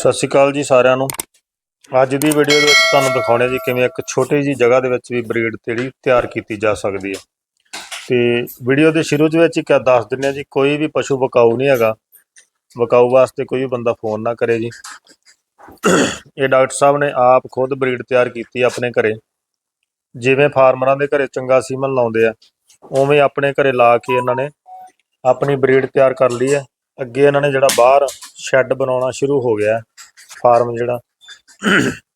ਸਤਿ ਸ਼੍ਰੀ ਅਕਾਲ ਜੀ ਸਾਰਿਆਂ ਨੂੰ। ਅੱਜ ਦੀ ਵੀਡੀਓ ਦੇ ਵਿੱਚ ਤੁਹਾਨੂੰ ਦਿਖਾਉਣੇ ਜੀ ਕਿਵੇਂ ਇੱਕ ਛੋਟੀ ਜੀ ਜਗ੍ਹਾ ਦੇ ਵਿੱਚ ਵੀ ਬਰੀਡ ਜਿਹੜੀ ਤਿਆਰ ਕੀਤੀ ਜਾ ਸਕਦੀ ਹੈ। ਤੇ ਵੀਡੀਓ ਦੇ ਸ਼ੁਰੂ ਦੇ ਵਿੱਚ ਹੀ ਕਿਆ ਦੱਸ ਦਿੰਦੇ ਆ ਜੀ, ਕੋਈ ਵੀ ਪਸ਼ੂ ਬਕਾਊ ਨਹੀਂ ਹੈਗਾ। ਬਕਾਊ ਵਾਸਤੇ ਕੋਈ ਵੀ ਬੰਦਾ ਫੋਨ ਨਾ ਕਰੇ ਜੀ। ਇਹ ਡਾਕਟਰ ਸਾਹਿਬ ਨੇ ਆਪ ਖੁਦ ਬਰੀਡ ਤਿਆਰ ਕੀਤੀ ਆਪਣੇ ਘਰੇ। ਜਿਵੇਂ ਫਾਰਮਰਾਂ ਦੇ ਘਰੇ ਚੰਗਾ ਸੀਮਨ ਲਾਉਂਦੇ ਆ, ਉਵੇਂ ਆਪਣੇ ਘਰੇ ਲਾ ਕੇ ਇਹਨਾਂ ਨੇ ਆਪਣੀ ਬਰੀਡ ਤਿਆਰ ਕਰ ਲਈ ਹੈ। ਅੱਗੇ ਇਹਨਾਂ ਨੇ ਜਿਹੜਾ ਬਾਹਰ ਸ਼ੈੱਡ ਬਣਾਉਣਾ ਸ਼ੁਰੂ ਹੋ ਗਿਆ ਫਾਰਮ ਜਿਹੜਾ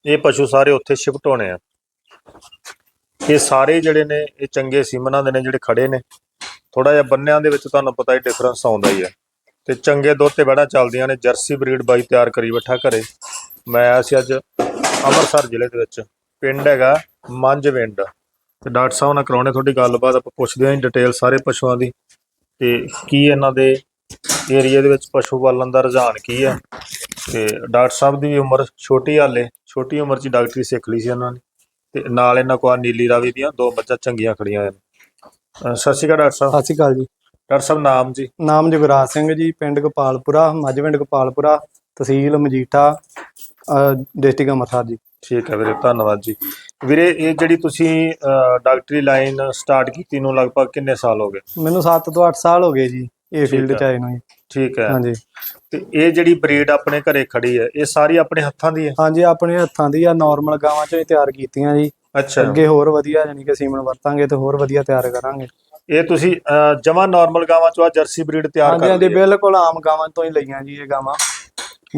ਇਹ ਪਸ਼ੂ ਸਾਰੇ ਉੱਥੇ ਸ਼ਿਫਟ ਹੋਣੇ ਆ। ਇਹ ਸਾਰੇ ਜਿਹੜੇ ਨੇ, ਇਹ ਚੰਗੇ ਸੀਮਨਾਂ ਦੇ ਨੇ ਜਿਹੜੇ ਖੜੇ ਨੇ। ਥੋੜਾ ਜਿਹਾ ਬੰਨਿਆਂ ਦੇ ਵਿੱਚ ਤੁਹਾਨੂੰ ਪਤਾ ਹੀ ਡਿਫਰੈਂਸ ਆਉਂਦਾ ਹੀ ਹੈ ਤੇ ਚੰਗੇ ਦੁੱਧ ਤੇ ਬੜਾ ਚੱਲਦੀਆਂ ਨੇ, ਜਰਸੀ ਬਰੀਡ ਬਾਈ ਤਿਆਰ ਕਰੀ ਬੈਠਾ ਘਰੇ। ਮੈਂ ਆਇਆ ਸੀ ਅੱਜ ਅੰਮ੍ਰਿਤਸਰ ਜ਼ਿਲ੍ਹੇ ਦੇ ਵਿੱਚ। ਪਿੰਡ ਹੈਗਾ ਮੰਝਵਿੰਡ ਤੇ ਡਾਕਟਰ ਸਾਹਿਬ ਨਾਲ ਕਰਾਉਣੇ ਤੁਹਾਡੀ ਗੱਲਬਾਤ, ਆਪਾਂ ਪੁੱਛਦੇ ਹਾਂ ਡਿਟੇਲ ਸਾਰੇ ਪਸ਼ੂਆਂ ਦੀ। ਤੇ ਕੀ ਇਹਨਾਂ ਦੇ ਏਰੀਆ ਦੇ ਵਿੱਚ ਪਸ਼ੂ ਪਾਲਣ ਦਾ ਰੁਝਾਨ ਕੀ ਹੈ ਤੇ ਡਾਕਟਰ ਸਾਹਿਬ ਦੀ ਵੀ ਉਮਰ ਛੋਟੀ ਹਾਲੇ ਛੋਟੀ ਉਮਰ 'ਚ ਡਾਕਟਰੀ ਸਿੱਖ ਲਈ ਸੀ ਉਹਨਾਂ ਨੇ ਤੇ ਨਾਲ ਇਹਨਾਂ ਕੋਲ ਆਹ ਨੀਲੀ ਰਾਵੀ ਦੀਆਂ ਦੋ ਮੱਝਾਂ ਚੰਗੀਆਂ ਖੜੀਆਂ ਹੋਈਆਂ ਨੇ। ਅਹ ਸਤਿ ਸ਼੍ਰੀ ਅਕਾਲ ਡਾਕਟਰ ਸਾਹਿਬ। ਸਤਿ ਸ਼੍ਰੀ ਅਕਾਲ ਜੀ। ਡਾਕਟਰ ਸਾਹਿਬ ਨਾਮ ਜੀ? ਨਾਮ ਜਗਰਾਜ ਸਿੰਘ ਜੀ ਪਿੰਡ ਗੋਪਾਲਪੁਰਾ ਮੱਝਵਿੰਡ ਗੋਪਾਲਪੁਰਾ ਤਹਿਸੀਲ ਮਜੀਠਾ ਡਿਸਟ੍ਰਿਕਟ ਅੰਮ੍ਰਿਤਸਰ ਜੀ। ਠੀਕ ਹੈ ਵੀਰੇ ਧੰਨਵਾਦ ਜੀ। ਵੀਰੇ ਇਹ ਜਿਹੜੀ ਤੁਸੀਂ ਅਹ, ਡਾਕਟਰੀ ਲਾਈਨ ਸਟਾਰਟ ਕੀਤੀ ਨੂੰ ਲਗਭਗ ਕਿੰਨੇ ਸਾਲ ਹੋ ਗਏ? ਮੈਨੂੰ 7 ਤੋਂ 8 ਸਾਲ ਹੋ ਗਏ ਜੀ ਇਹ ਫੀਲਡ। ਚ ਆਏ ਨੂੰ ਜੀ। ਠੀਕ ਹੈ। ਹਾਂਜੀ। ਤੇ ਇਹ ਜਿਹੜੀ ਬਰੀਡ ਆਪਣੇ ਘਰੇ ਖੜੀ ਹੈ ਇਹ ਸਾਰੀ ਆਪਣੇ ਹੱਥਾਂ ਦੀ ਹੈ? ਹਾਂਜੀ ਆਪਣੇ ਹੱਥਾਂ ਦੀ ਆ ਨਾਰਮਲ ਗਾਵਾਂ ਚੋਂ ਹੀ ਤਿਆਰ ਕੀਤੀਆਂ ਜੀ। ਅੱਛਾ। ਅੱਗੇ ਹੋਰ ਵਧੀਆ ਯਾਨੀ ਕਿ ਸੀਮਨ ਵਰਤਾਂਗੇ ਤੇ ਹੋਰ ਵਧੀਆ ਤਿਆਰ ਕਰਾਂਗੇ। ਇਹ ਤੁਸੀਂ ਜਮਾ ਨਾਰਮਲ ਗਾਵਾਂ ਚੋਂ ਆ ਜਰਸੀ ਬਰੀਡ ਤਿਆਰ ਹਾਂਜੀ ਕਰ ਹਾਂਜੀ। ਬਿਲਕੁਲ ਆਮ ਗਾਵਾਂ ਤੋਂ ਹੀ ਲਈਆਂ ਜੀ ਇਹ ਗਾਵਾਂ।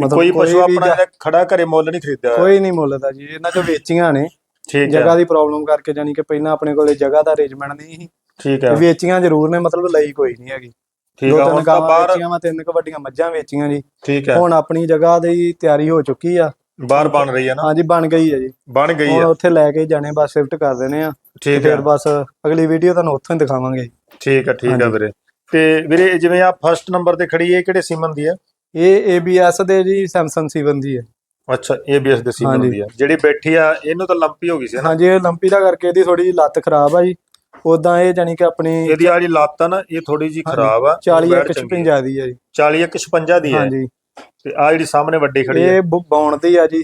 ਕੋਈ ਪਸ਼ੂ ਆਪਣਾ ਖੜਾ ਘਰੇ ਮੁੱਲ ਨਹੀਂ ਖਰੀਦਿਆ। ਕੋਈ ਨਹੀਂ ਮੁੱਲਦਾ ਜੀ ਇਹਨਾਂ ਚੋਂ ਵੇਚੀਆਂ ਨੇ। ਠੀਕ ਜਗ੍ਹਾ ਦੀ ਪ੍ਰੋਬਲਮ ਕਰਕੇ ਯਾਨੀ ਕਿ ਪਹਿਲਾਂ ਆਪਣੇ ਕੋਲੇ ਜਗ੍ਹਾ ਦਾ ਅਰੇਂਜਮੈਂਟ ਨਹੀਂ ਸੀ। ਠੀਕ ਹੈ। ਵੇਚੀਆਂ ਜ਼ਰੂਰ ਨੇ ਮਤਲਬ ਲਈ ਕੋਈ ਨਹੀਂ ਹੈਗੀ। ਠੀਕ ਦੋ ਹੈ ਤਿੰਨ ਹੁਣ ਤਾਂ ਗਾਵਾਂ ਬਾਹਰ ਵੇਚੀਆਂ ਵਾ ਤਿੰਨ ਕੁ ਵੱਡੀਆਂ ਮੱਝਾਂ ਵੇਚੀਆਂ ਜੀ। ਠੀਕ ਹੈ। ਹੁਣ ਆਪਣੀ ਜਗ੍ਹਾ ਦੀ ਤਿਆਰੀ ਹੋ ਚੁੱਕੀ ਆ। ਬਾਹਰ ਬਣ ਰਹੀ ਹੈ ਨਾ? ਹਾਂਜੀ ਬਣ ਗਈ ਹੈ ਜੀ। ਬਣ ਗਈ ਹੁਣ ਹੈ ਉੱਥੇ ਲੈ ਕੇ ਜਾਣੇ ਬਸ ਸ਼ਿਫਟ ਕਰ ਦੇਣੇ ਆ। ਤੇ ਠੀਕ ਹੈ ਫਿਰ ਬਸ ਅਗਲੀ ਵੀਡੀਓ ਤੁਹਾਨੂੰ ਉੱਥੋਂ ਹੀ ਦਿਖਾਵਾਂਗੇ। ਠੀਕ ਹੈ ਠੀਕ ਹੈ ਹਾਂਜੀ। ਵੀਰੇ। ਤੇ ਵੀਰੇ ਇਹ ਜਿਵੇਂ ਆ ਫਰਸਟ ਨੰਬਰ ਤੇ ਖੜੀ ਹੈ ਇਹ ਕਿਹੜੇ ਸੀਮਨ ਦੀ ਹੈ ਇਹ ABS ਦੇ ਜੀ ਸੈਮਸੰਗ ਸੀਵਨ ਦੀ ਹੈ ਅੱਛਾ ABS ਦੇ ਸੀਮਨ ਹਾਂਜੀ। ਦੀ ਹੈ ਜਿਹੜੀ ਬੈਠੀ ਆ ਇਹਨੂੰ ਤਾਂ ਲੰਪੀ ਹੋ ਗਈ ਸੀ ਨਾ? ਹਾਂਜੀ ਇਹ ਲੰਪੀ ਦਾ ਕਰਕੇ ਇਹਦੀ ਥੋੜੀ ਜਿਹੀ ਲੱਤ ਖਰਾਬ ਆ ਜੀ। ਉਦਾਂ ਇਹ ਜਾਨੀ ਕਿ ਆਪਣੀ ਇਹਦੀ ਆ ਜਿਹੜੀ ਲੱਤ ਆ ਨਾ ਇਹ ਥੋੜੀ ਜੀ ਖਰਾਬ ਆ 40 ਬੈਠ ਚੰਗੀ 56 ਦੀ ਹੈ ਜੀ। 40 ਇੱਕ 56 ਦੀ ਹੈ ਹਾਂਜੀ। ਤੇ ਆ ਜਿਹੜੀ ਸਾਹਮਣੇ ਵੱਡੀ ਖੜੀ ਹੈ ਇਹ ਬੌਂਡ ਦੀ ਆ ਜੀ।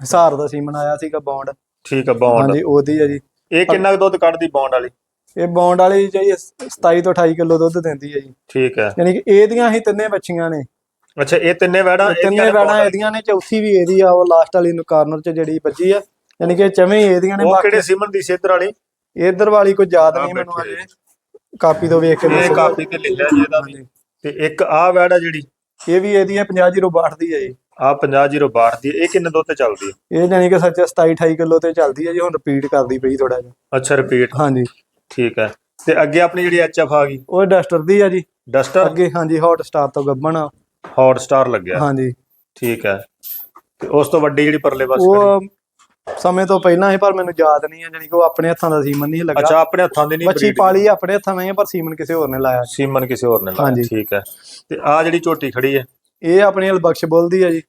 ਹਿਸਾਰ ਦਾ ਸੀਮਨ ਆਇਆ ਸੀਗਾ ਬੌਂਡ। ਠੀਕ ਹੈ ਬੌਂਡ। ਹਾਂਜੀ ਉਹਦੀ ਆ ਜੀ। ਇਹ ਕਿੰਨਾ ਕੁ ਦੁੱਧ ਕੱਢਦੀ ਬੌਂਡ ਵਾਲੀ? ਇਹ ਬੌਂਡ ਵਾਲੀ ਜੀ 27 ਤੋਂ 28 ਕਿਲੋ ਦੁੱਧ ਦਿੰਦੀ ਹੈ ਜੀ। ਠੀਕ ਹੈ ਯਾਨੀ ਕਿ ਇਹਦੀਆਂ ਹੀ ਤਿੰਨੇ ਬੱਚੀਆਂ ਨੇ। ਅੱਛਾ ਇਹ ਤਿੰਨੇ ਵੈੜਾਂ ਤਿੰਨੇ ਵੈੜਾਂ ਇਹਦੀਆਂ ਨੇ ਚੌਥੀ ਵੀ ਇਹਦੀ ਆ ਉਹ ਲਾਸਟ ਵਾਲੀ ਨੂੰ ਕਾਰਨਰ 'ਚ ਜਿਹੜੀ ਵੱਜੀ ਆ। ਯਾਨੀ ਕਿ ਚਵੇਂ ਇਹਦੀਆਂ ਨੇ ਉਹ ਕਿਹੜੇ ਸੀਮਨ ਦੀ ਸੇਧਰ ਵਾਲੀ? ਇਧਰ ਵਾਲੀ ਕੋਈ ਯਾਦ ਨਹੀਂ ਮੈਨੂੰ ਅਜੇ ਕਾਪੀ ਤੋਂ ਵੇਖ ਕੇ ਇਹ। ਕਾਪੀ ਤੇ ਲਿਖਿਆ ਜੀ ਇਹਦਾ ਵੀ। ਹਾਂਜੀ। ਤੇ ਇੱਕ ਆ ਵੈੜਾ ਜਿਹੜੀ। ਇਹ ਵੀ ਇਹਦੀ ਹੈ 50 ਦੀ ਹੈ ਜੀ ਆ 50062 ਦੀ ਇਹ ਕਿੰਨੇ ਤੇ ਚੱਲਦੀ ਹੈ? ਇਹ ਜਾਨੀ ਕਿ ਸੱਚ 27 28 ਕਿਲੋ ਤੇ ਚੱਲਦੀ ਹੈ ਜੀ ਹੁਣ ਰਿਪੀਟ ਕਰਦੀ ਪਈ ਥੋੜਾ ਜਿਹਾ। ਅੱਛਾ ਰਿਪੀਟ ਹਾਂਜੀ। ਠੀਕ ਹੈ। ਤੇ ਅੱਗੇ ਆਪਣੀ ਜਿਹੜੀ ਐਚਐਫ ਆ ਗਈ? ਉਹ ਡਸਟਰ ਦੀ ਆ ਜੀ। ਡਸਟਰ? ਅੱਗੇ ਹਾਂਜੀ ਹੌਟ ਸਟਾਰ ਤੋਂ ਗੱਬਣ ਆ। ਹੌਟ ਸਟਾਰ ਲੱਗਿਆ। ਹਾਂਜੀ। ਠੀਕ ਹੈ। ਤੇ ਉਸ ਤੋਂ ਵੱਡੀ ਜਿਹੜੀ ਪਰਲੇ ਪਾਸੇ ਉਹ ਸਮੇਂ ਤੋਂ ਪਹਿਲਾਂ ਹੀ ਪਰ ਮੈਨੂੰ ਯਾਦ ਨਹੀਂ ਹੈ ਜਾਨੀ ਕਿ ਉਹ ਆਪਣੇ ਹੱਥਾਂ ਦਾ ਸੀਮਨ ਨਹੀਂ ਲੱਗਾ। ਅੱਛਾ ਆਪਣੇ ਹੱਥਾਂ ਦੀ ਨਹੀਂ ਬੱਚੀ breed ਪਾਲੀ ਆਪਣੇ ਹੱਥਾਂ ਨਾਲ ਹੀ ਹੈ ਪਰ ਸੀਮਨ ਕਿਸੇ ਹੋਰ ਨੇ ਲਾਇਆ। ਸੀਮਨ ਕਿਸੇ ਹੋਰ ਨੇ ਲਾਇਆ ਹਾਂਜੀ। ਠੀਕ ਹੈ। ਤੇ ਆ ਜਿਹੜੀ ਝੋਟੀ ਖੜੀ ਹੈ? ਇਹ ਆਪਣੀ ਅਲਬਖਸ਼ ਬੁੱਲ ਦੀ ਆ ਜੀ।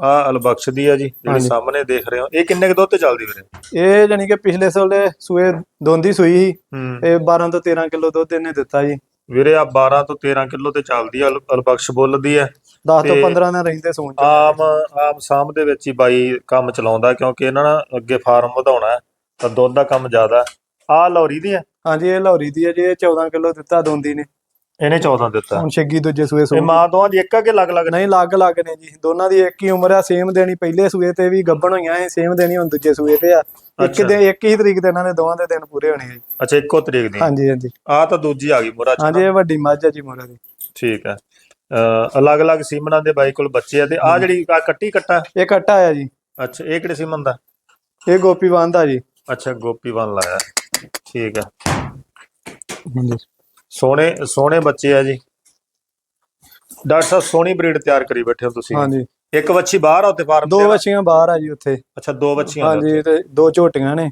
ਆ ਅਲਬਖਸ਼ ਦੀ ਆ ਜੀ ਜਿਹੜੀ ਹਾਂਜੀ। ਸਾਹਮਣੇ ਦੇਖ ਰਹੇ ਹੋ। ਇਹ ਕਿੰਨੇ ਕੁ ਦੁੱਧ ਤੇ ਚੱਲਦੀ ਵੀਰੇ? ਇਹ ਜਾਨੀ ਕਿ ਪਿਛਲੇ ਸਾਲੇ ਸੂਏ ਦੋਂਦੀ ਸੂਈ ਸੀ। ਹੂੰ। ਇਹ 12 ਤੋਂ 13 ਕਿਲੋ ਦੁੱਧ ਇਹਨੇ ਦਿੱਤਾ ਜੀ। ਵੀਰੇ ਆ 12 ਤੋਂ 13 ਕਿਲੋ ਤੇ ਚੱਲਦੀ ਆ ਅਲ- ਅਲਬਖਸ਼ ਬੁੱਲ ਦੀ ਹੈ। 10 ਤੋਂ ਤੇ 15 ਦਿਨ ਰਹਿੰਦੇ ਸੂਣ ਚ ਆਮ ਆਮ ਸਾਮ ਦੇ ਵਿੱਚ ਹੀ ਬਾਈ ਕੰਮ ਚਲਾਉਂਦਾ ਕਿਉਂਕਿ ਇਹਨਾਂ ਨਾਲ ਅੱਗੇ ਫਾਰਮ ਵਧਾਉਣਾ ਹੈ, ਤਾਂ ਦੁੱਧ ਦਾ ਕੰਮ ਜ਼ਿਆਦਾ ਆ ਲੌਰੀ ਦੀ ਹੈ? ਹਾਂਜੀ ਇਹ ਲਾਹੌਰੀ ਦੀ ਹੈ ਜੀ ਇਹ 14 ਕਿਲੋ ਦਿੱਤਾ ਦੋਂਦੀ ਨੇ। ਇਹਨੇ 14 ਦਿੱਤਾ। ਹੁਣ ਛੱਗੀ ਦੂਜੇ ਸੂਏ ਸੂਣ। ਮਾਂ ਦੋਵਾਂ ਦੀ ਇੱਕ ਅੱਗੇ ਲੱਗ ਲੱਗ ਨਹੀਂ ਲੱਗ ਲੱਗ ਨੇ ਜੀ ਦੋਨਾਂ ਦੀ ਇੱਕ ਹੀ ਉਮਰ ਆ ਸੇਮ ਦੇਣੀ ਪਹਿਲੇ ਸੂਏ ਤੇ ਵੀ ਗੱਭਣ ਹੋਈਆਂ ਇਹ ਸੇਮ ਦੇਣੀ ਹੁਣ ਦੂਜੇ ਸੂਏ ਤੇ ਆ। ਇੱਕ। ਦੇ ਇੱਕ ਹੀ ਤਰੀਕ ਦੇ ਇਹਨਾਂ ਦੇ ਦੋਵਾਂ ਦੇ ਦਿਨ ਪੂਰੇ ਹੋਣੇ ਆ ਜੀ। ਅੱਛਾ ਇੱਕੋ ਤਰੀਕ ਦੀ। ਹਾਂਜੀ ਹਾਂਜੀ। ਆ ਤਾਂ ਦੂਜੀ ਆ ਗਈ ਮੁਰਾ ਚ ਹਾਂਜੀ ਇਹ ਵੱਡੀ ਮੱਝ ਆ ਜੀ ਮੋਰਾ ਦੀ। ਠੀਕ ਹੈ। ਅ ਅਲੱਗ-ਅਲੱਗ ਸੀਮਨਾਂ ਦੇ ਬਾਈ ਕੋਲ ਬੱਚੇ ਆ ਤੇ ਆ ਜਿਹੜੀ ਆ ਕੱਟੀ ਕੱਟਾ? ਇਹ ਕੱਟਾ ਆ ਜੀ। ਅੱਛਾ ਇਹ ਕਿਹੜੇ ਸੀਮਨ ਦਾ? ਇਹ ਗੋਪੀ ਬੰਦਾ ਜੀ। ਅੱਛਾ ਗੋਪੀ ਬਨ ਲਾਇਆ। ਠੀਕ ਹਾਂਜੀ। ਸੋਹਣੇ ਸੋਹਣੇ ਬੱਚੇ ਆ ਜੀ। ਡਾਕਟਰ ਸਾਹਿਬ ਸੋਹਣੀ ਬਰੀਡ ਤਿਆਰ ਕਰੀ ਬੈਠੇ ਹੋ ਤੁਸੀਂ। ਹਾਂਜੀ। ਇੱਕ ਵੱਛੀ ਬਾਹਰ ਆ ਉੱਤੇ ਫਾਰਮ ਦੋ ਬੱਚੀਆਂ ਬਾਹਰ ਆ ਜੀ ਉੱਥੇ। ਅੱਛਾ ਦੋ ਨੇ ਹਾਂਜੀ ਤੇ ਦੋ ਝੋਟੀਆਂ ਨੇ।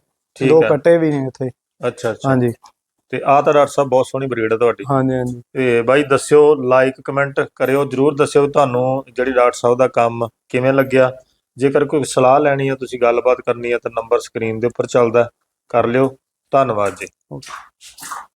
ਦੋ। ਕੱਟੇ ਵੀ ਨੇ ਉੱਥੇ। ਅੱਛਾ ਅੱਛਾ। ਹਾਂਜੀ। ਤੇ ਆ ਤਾਂ ਡਾਕਟਰ ਸਾਹਿਬ ਬਹੁਤ ਸੋਹਣੀ ਬਰੀਡ ਹੈ ਤੁਹਾਡੀ। ਹਾਂਜੀ ਹਾਂਜੀ। ਤੇ ਬਾਈ ਦੱਸਿਓ ਲਾਈਕ ਕਮੈਂਟ ਕਰਿਓ ਜਰੂਰ ਦੱਸਿਓ ਤੁਹਾਨੂੰ ਜਿਹੜੀ ਡਾਕਟਰ ਸਾਹਿਬ ਦਾ ਕੰਮ ਕਿਵੇਂ ਲੱਗਿਆ। ਜੇਕਰ ਕੋਈ ਸਲਾਹ ਲੈਣੀ ਹੈ ਤੁਸੀਂ ਗੱਲਬਾਤ ਕਰਨੀ ਹੈ ਤਾਂ ਨੰਬਰ ਸਕਰੀਨ ਦੇ ਉੱਪਰ ਚੱਲਦਾ। ਕਰ ਲਿਓ। ਧੰਨਵਾਦ ਜੀ।